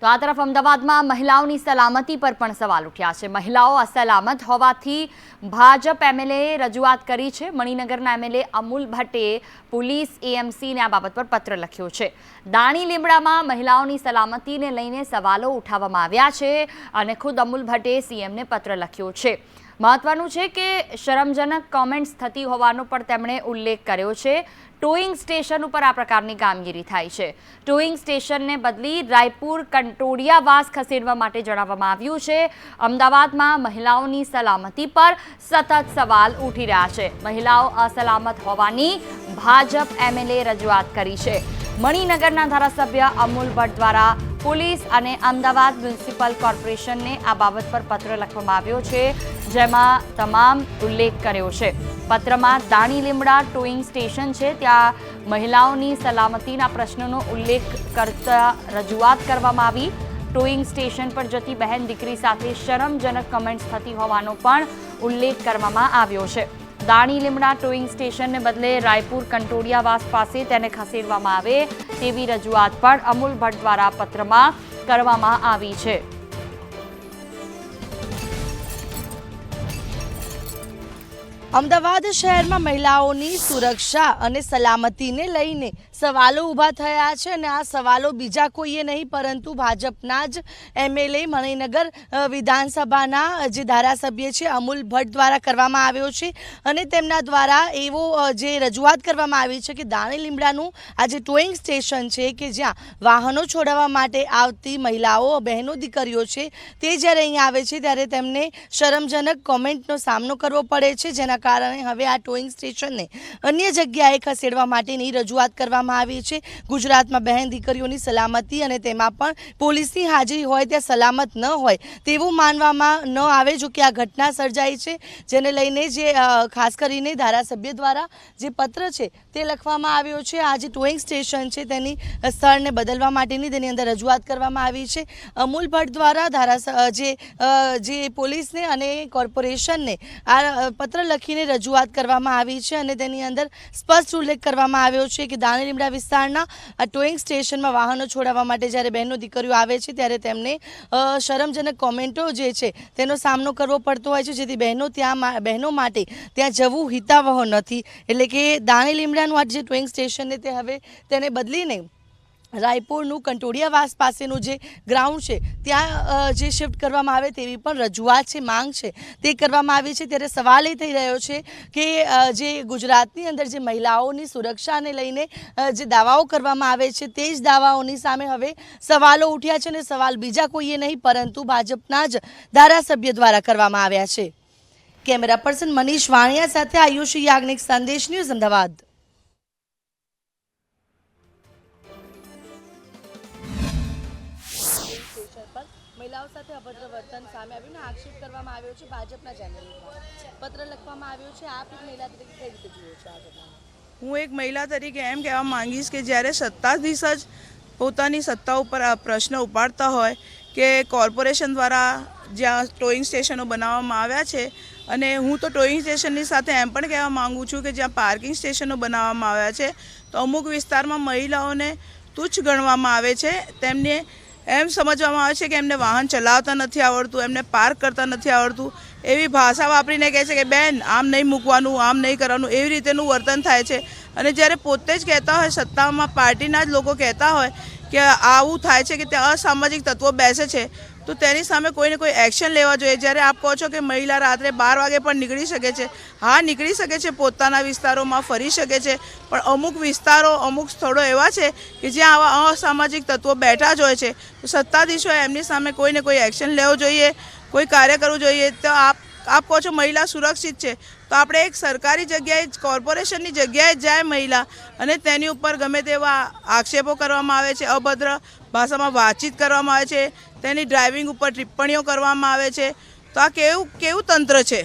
તો આ તરફ અમદાવાદમાં મહિલાઓની સલામતી પર પણ સવાલ ઉઠ્યા છે. મહિલાઓ અસલામત હોવાથી ભાજપ એમએલએ રજૂઆત કરી છે. મણિનગરના એમએલએ અમૂલ ભટ્ટે પોલીસ, એએમસીને આ બાબત પર પત્ર લખ્યો છે. દાણી લીમડામાં મહિલાઓની સલામતીને લઈને સવાલો ઉઠાવવામાં આવ્યા છે અને ખુદ અમૂલ ભટ્ટે સીએમને પત્ર લખ્યો છે. મહત્વનું છે કે શરમજનક કોમેન્ટ્સ થતી હોવાનો પણ તેમણે ઉલ્લેખ કર્યો છે. ટોઈંગ સ્ટેશન ઉપર આ પ્રકારની કામગીરી થાય છે. ટોઈંગ સ્ટેશનને બદલી રાયપુર કંટોડિયાવાસ ખસેડવા માટે જણાવવામાં આવ્યું છે. અમદાવાદમાં મહિલાઓની સલામતી પર સતત સવાલ ઉઠી રહ્યા છે. મહિલાઓ અસલામત હોવાની ભાજપ એમએલએ રજૂઆત કરી છે. મણિનગરના ધારાસભ્ય અમૂલ ભટ્ટ દ્વારા પોલીસ અને અમદાવાદ મ્યુનિસિપલ કોર્પોરેશનને આ બાબત પર પત્ર લખવામાં આવ્યો છે, જેમાં તમામ ઉલ્લેખ કર્યો છે. પત્રમાં દાણી લીમડા ટોઈંગ સ્ટેશન છે, ત્યાં મહિલાઓની સલામતીના પ્રશ્નોનો ઉલ્લેખ કરતા રજૂઆત કરવામાં આવી. ટોઈંગ સ્ટેશન પર જતી બહેન દીકરી સાથે શરમજનક કમેન્ટ્સ થતી હોવાનો પણ ઉલ્લેખ કરવામાં આવ્યો છે. દાણી લીમડા ટોઈંગ સ્ટેશનને બદલે રાયપુર કંટોડિયાવાસ પાસે તેને ખસેડવામાં આવે તેવી રજૂઆત પણ અમૂલ ભટ્ટ દ્વારા પત્રમાં કરવામાં આવી છે. અમદાવાદ શહેરમાં મહિલાઓની સુરક્ષા અને સલામતીને લઈને સવાલો ઊભા થયા છે અને આ સવાલો બીજા કોઈએ નહીં, પરંતુ ભાજપના જ એમએલએ મણિનગર વિધાનસભાના જે ધારાસભ્ય છે, અમૂલ ભટ્ટ દ્વારા કરવામાં આવ્યો છે અને તેમના દ્વારા એવો જે રજૂઆત કરવામાં આવી છે કે દાણી લીમડાનું આ જે ટોઈંગ સ્ટેશન છે કે જ્યાં વાહનો છોડાવવા માટે આવતી મહિલાઓ, બહેનો, દીકરીઓ છે તે જ્યારે અહીં આવે છે ત્યારે તેમને શરમજનક કોમેન્ટનો સામનો કરવો પડે છે, જેના કારણે હવે આ ટોઈંગ સ્ટેશનને અન્ય જગ્યાએ ખસેડવા માટેની રજૂઆત કરવામાં આવી છે. ગુજરાતમાં બહેન દીકરીઓની સલામતી અને તેમાં પણ પોલીસની હાજરી હોય, ત્યાં સલામત ન હોય તેવું માનવામાં ન આવે, જો કે આ ઘટના સર્જાઈ છે. જેને લઈને જે ખાસ કરીને ધારાસભ્ય દ્વારા જે પત્ર છે તે લખવામાં આવ્યો છે. આ જે ટોઈંગ સ્ટેશન છે તેની સ્થળને બદલવા માટેની તેની અંદર રજૂઆત કરવામાં આવી છે. અમૂલ ભટ્ટ દ્વારા ધારા જે જે પોલીસને અને કોર્પોરેશનને આ પત્ર લખીને રજૂઆત કરવામાં આવી છે અને તેની અંદર સ્પષ્ટ ઉલ્લેખ કરવામાં આવ્યો છે કે દાણી લીમડા વિસ્તારના આ ટોઈંગ સ્ટેશનમાં વાહનો છોડાવવા માટે જ્યારે બહેનો દીકરીઓ આવે છે ત્યારે તેમને શરમજનક કોમેન્ટો જે છે તેનો સામનો કરવો પડતો હોય છે, જેથી બહેનો ત્યાં બહેનો માટે ત્યાં જવું હિતાવહ નથી. એટલે કે દાણી લીમડાનું આ જે ટોઈંગ સ્ટેશન ને તે હવે તેને બદલીને રાયપુરનું કંટોડિયાવાસ પાસેનું જે ગ્રાઉન્ડ છે, ત્યાં જે શિફ્ટ કરવામાં આવે તેવી પણ રજૂઆત છે, માંગ છે. તે કરવામાં આવી છે ત્યારે સવાલ એ થઈ રહ્યો છે કે જે ગુજરાતની અંદર જે મહિલાઓની સુરક્ષાને લઈને જે દાવાઓ કરવામાં આવે છે તે જ દાવાઓની સામે હવે સવાલો ઉઠ્યા છે અને સવાલ બીજા કોઈએ નહીં, પરંતુ ભાજપના જ ધારાસભ્ય દ્વારા કરવામાં આવ્યા છે. કેમેરા પર્સન મનીષ વાણિયા સાથે આયુષ યાજ્ઞિક, સંદેશ ન્યૂઝ અમદાવાદ. પર મહિલાઓ સાથે અભદ્ર વર્તન સામે આવ્યું આક્ષેપ કરવામાં આવ્યો છે ભાજપના ચેનલ પત્ર લખવામાં આવ્યો છે, આપ એક મહિલા તરીકે કઈ રીતે જુઓ છો આ ઘટનાને હું એક મહિલા તરીકે એમ કહેવા માંગીશ કે જ્યારે સત્તાધીશ જ પોતાની સત્તા ઉપર આ પ્રશ્ન ઉપાડતા હોય કે કોર્પોરેશન દ્વારા જ્યાં ટોઈંગ સ્ટેશનો બનાવવામાં આવ્યા છે અને હું તો ટોઈંગ સ્ટેશનની સાથે એમ પણ કહેવા માંગુ છું કે જ્યાં પાર્કિંગ સ્ટેશનો બનાવવામાં આવ્યા છે, તો અમુક વિસ્તારમાં મહિલાઓને તુચ્છ ગણવામાં આવે છે, તેમને એમ સમજવામાં આવે છે કે એમને વાહન ચલાવતા નથી આવડતું, એમને પાર્ક કરતા નથી આવડતું. એવી ભાષા વાપરીને કહે છે કે, બેન, આમ નહીં મૂકવાનું, આમ નહીં કરવાનું. એવી રીતેનું વર્તન થાય છે. અને જ્યારે પોતે જ કહેતા હોય, સત્તામાં પાર્ટીના જ લોકો કહેતા હોય કે આવું થાય છે કે ત્યાં અસામાજિક તત્વો બેસે છે, તો તેની સામે કોઈને કોઈ એક્શન લેવા જોઈએ. જ્યારે આપ કહો છો કે મહિલા રાત્રે બાર વાગે પણ નીકળી શકે છે, હા, નીકળી શકે છે પોતાના વિસ્તારોમાં, ફરી શકે છે, પણ અમુક વિસ્તારો, અમુક સ્થળો એવા છે કે જ્યાં આવા અસામાજિક તત્વો બેઠા જ હોય છે. તો સત્તાધીશોએ એમની સામે કોઈને કોઈ એક્શન લેવો જોઈએ, કોઈ કાર્ય કરવું જોઈએ. તો આપ આપ કહો છો મહિલા સુરક્ષિત છે, તો આપણે એક સરકારી જગ્યાએ કોર્પોરેશનની જગ્યાએ જાય મહિલા અને તેની ઉપર ગમે તેવા આક્ષેપો કરવામાં આવે છે, અભદ્ર ભાષામાં વાતચીત કરવામાં આવે છે, તેની ડ્રાઇવિંગ ઉપર ટિપ્પણીઓ કરવામાં આવે છે, તો આ કેવું કેવું તંત્ર છે?